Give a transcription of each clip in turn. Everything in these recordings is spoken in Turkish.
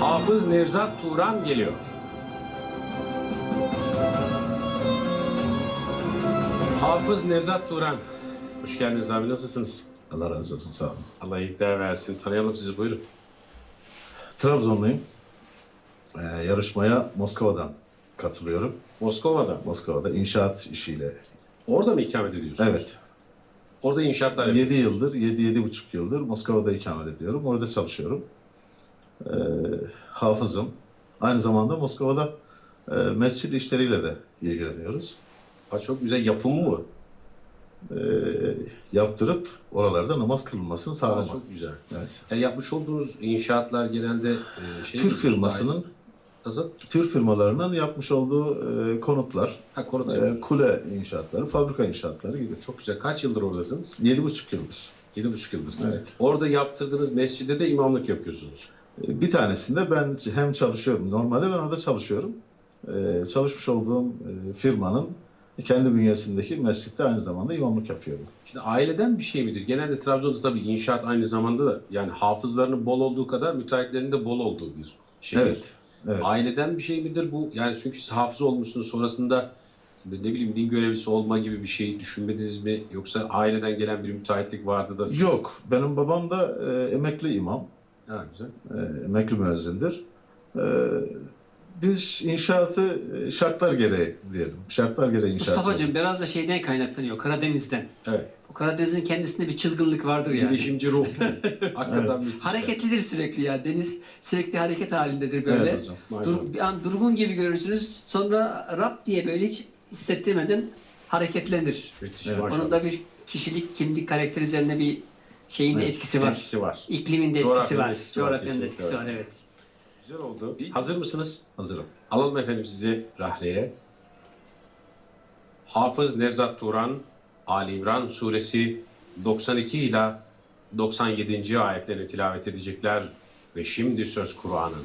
Hafız Nevzat Turan geliyor. Hafız Nevzat Turan. Hoş geldiniz abi nasılsınız? Allah razı olsun sağ olun. Allah iyilikler versin. Tanıyalım sizi buyurun. Trabzonluyum. Ee, yarışmaya Moskova'dan katılıyorum. Moskova'da. Moskova'da inşaat işiyle. Orada mı ikamet ediyorsunuz? Evet. Orada inşaatlar yapıyorsunuz. 7 yıldır, 7-7,5 yıldır Moskova'da ikamet ediyorum. Orada çalışıyorum. Ee, hafızım. Aynı zamanda Moskova'da e, mescid işleriyle de ilgileniyoruz. Ha, çok güzel yapım mı? Ee, yaptırıp oralarda namaz kılınmasını sağlamak. çok güzel. Evet. Ya yapmış olduğunuz inşaatlar genelde e, şey Türk firmasının, Nasıl? Türk firmalarının yapmış olduğu e, konutlar, Ha konut e, kule inşaatları, fabrika inşaatları gibi. Çok güzel. Kaç yıldır oradasınız? 7,5 yıldır. Yedi buçuk yıldır. Evet. Orada yaptırdığınız mescide de imamlık yapıyorsunuz. Bir tanesinde ben hem çalışıyorum, normalde ben orada çalışıyorum. Ee, çalışmış olduğum e, firmanın kendi bünyesindeki mescitte aynı zamanda imamlık yapıyorum. Şimdi aileden bir şey midir? Genelde Trabzon'da tabii inşaat aynı zamanda da yani hafızlarının bol olduğu kadar müteahhitlerin de bol olduğu bir şey. Evet, evet. Aileden bir şey midir bu? Yani çünkü siz hafız olmuşsunuz sonrasında ne bileyim din görevlisi olma gibi bir şey düşünmediniz mi? Yoksa aileden gelen bir müteahhitlik vardı da siz... Yok, benim babam da e, emekli imam, Ha güzel. e, emekli müezzindir. E, biz inşaatı e, şartlar gereği diyelim. Şartlar gereği inşaat. Mustafa'cığım biraz da şeyden kaynaklanıyor. Karadeniz'den. Evet. O Karadeniz'in kendisinde bir çılgınlık vardır yani. Girişimci ruh. Hakikaten müthiş. Hareketlidir sürekli ya. Deniz sürekli hareket halindedir böyle. Evet hocam. Maşallah. Dur, bir an durgun gibi görürsünüz. Sonra rap diye böyle hiç hissettirmeden hareketlenir. Müthiş Evet. maşallah. Onun da bir kişilik, kimlik, karakter üzerine bir şeyin de Evet, etkisi var. Etkisi var. İklimin de Coğrafyanın etkisi var. etkisi var, Coğrafyanın da kesinlikle etkisi öyle. var evet. Güzel oldu. Hazır mısınız? Hazırım. Alalım efendim sizi rahleye. Hafız Nevzat Turan, Ali İmran suresi 92 ila 97. ayetlerini tilavet edecekler ve şimdi söz Kur'an'ın.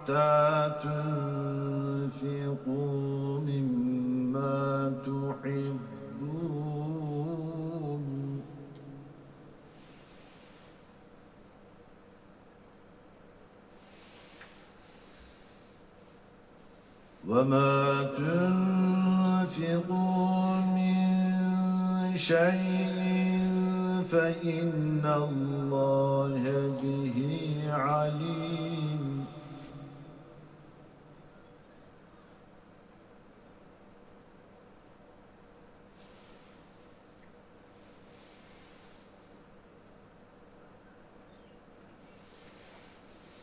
حتى تنفقوا مما تحبون. وما تنفقوا من شيء فإن الله به عليم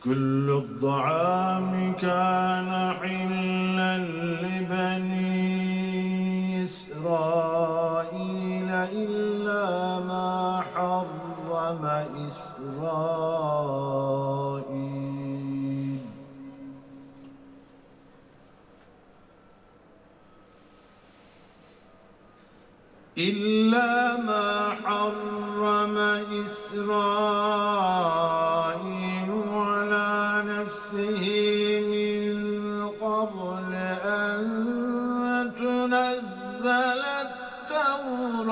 كل الطعام كان حلا لبني إسرائيل إلا ما حرم إسرائيل. إلا ما حرم إسرائيل. نفسه من قبل أن تنزل التوراة.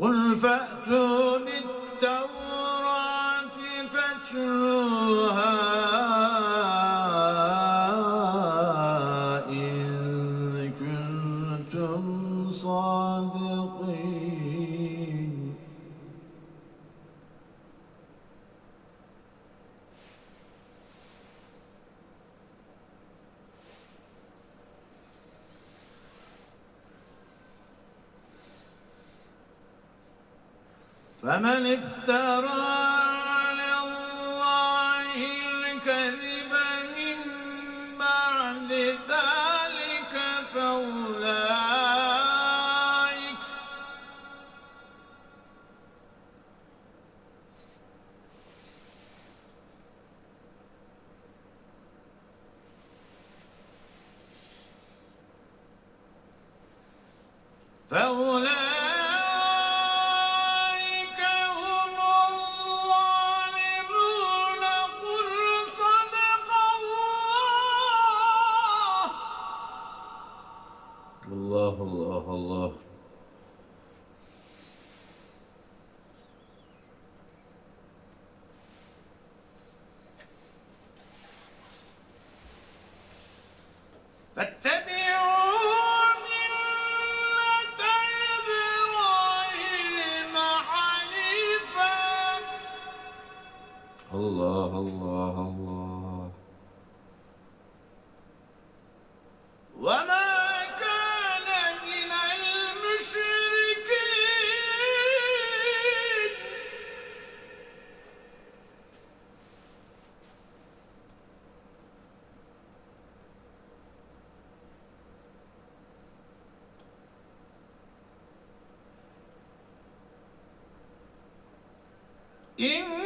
قل فأتوا بالتوراة فاتلوها فمن افترى إن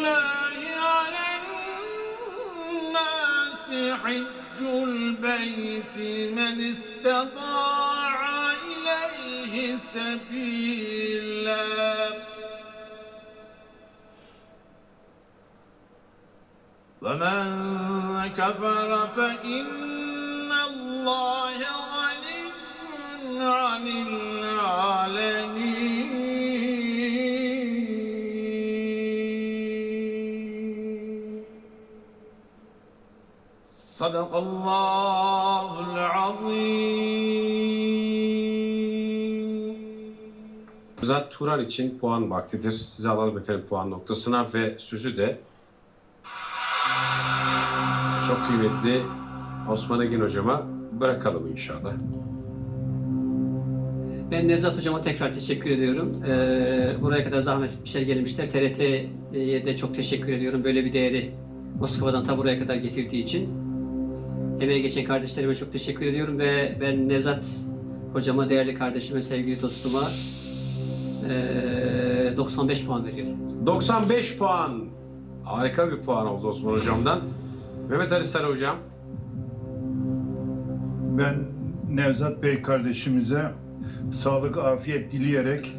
ولله على الناس حج البيت من استطاع إليه سبيلا. ومن كفر فإن الله غني عن العالمين. صدق الله العظيم Nevzat Turan için puan vaktidir. Size alalım efendim puan noktasına ve sözü de çok kıymetli Osman Egin hocama bırakalım inşallah. Ben Nevzat Hocama tekrar teşekkür ediyorum. Ee, buraya kadar zahmet etmişler, gelmişler. TRT'ye de çok teşekkür ediyorum. Böyle bir değeri Moskova'dan ta buraya kadar getirdiği için. Emeğe geçen kardeşlerime çok teşekkür ediyorum ve ben Nevzat Hocama, değerli kardeşime, sevgili dostuma ee, 95 puan veriyorum. 95 puan. Harika bir puan oldu Osman hocamdan. Mehmet Ali Sarı hocam. Ben Nevzat Bey kardeşimize sağlık, afiyet dileyerek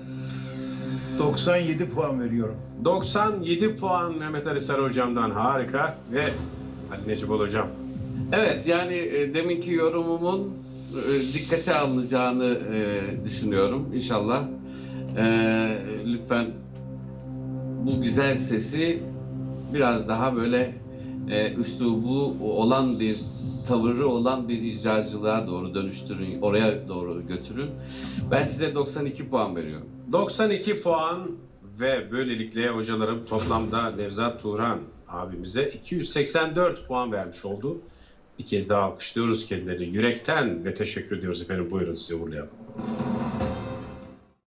97 puan veriyorum. 97 puan Mehmet Ali Sarı hocamdan harika ve Ali Necipol hocam. Evet yani e, deminki yorumumun e, dikkate alınacağını e, düşünüyorum inşallah. Lütfen bu güzel sesi biraz daha böyle e, üslubu olan bir tavırı olan bir icracılığa doğru dönüştürün, oraya doğru götürün. Ben size 92 puan veriyorum. 92 puan ve böylelikle hocalarım toplamda Nevzat Turan abimize 284 puan vermiş oldu. Bir kez daha alkışlıyoruz kendilerini yürekten ve teşekkür ediyoruz efendim. Buyurun size uğurlayalım.